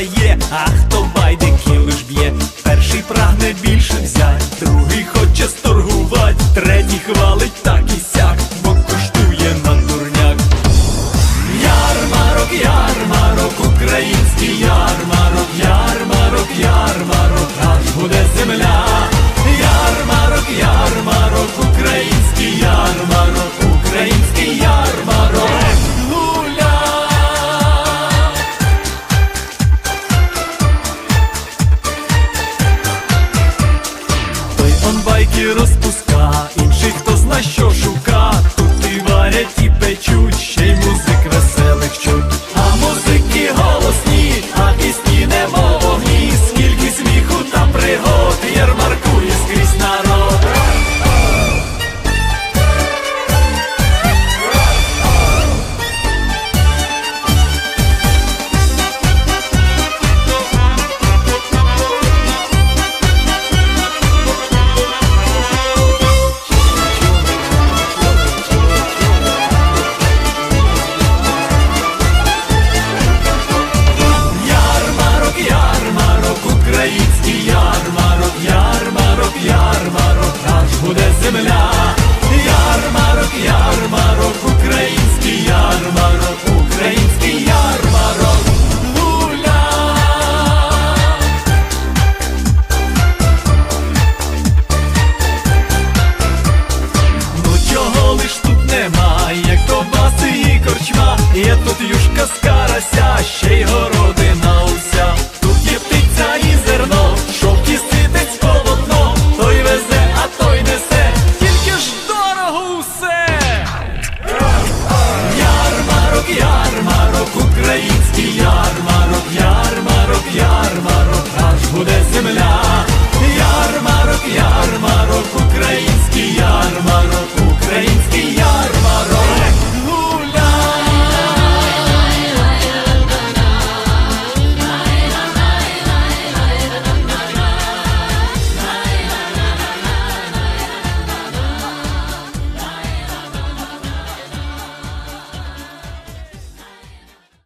дає, а хто байдики лиш б'є. Перший прагне більше взять, другий хоче сторгувати, третій хвалить так. руки розпуска, інших хто зна що шука, тут і варять, і печуть, ще й музик веселих чуть. ярмарок, аж буде земля.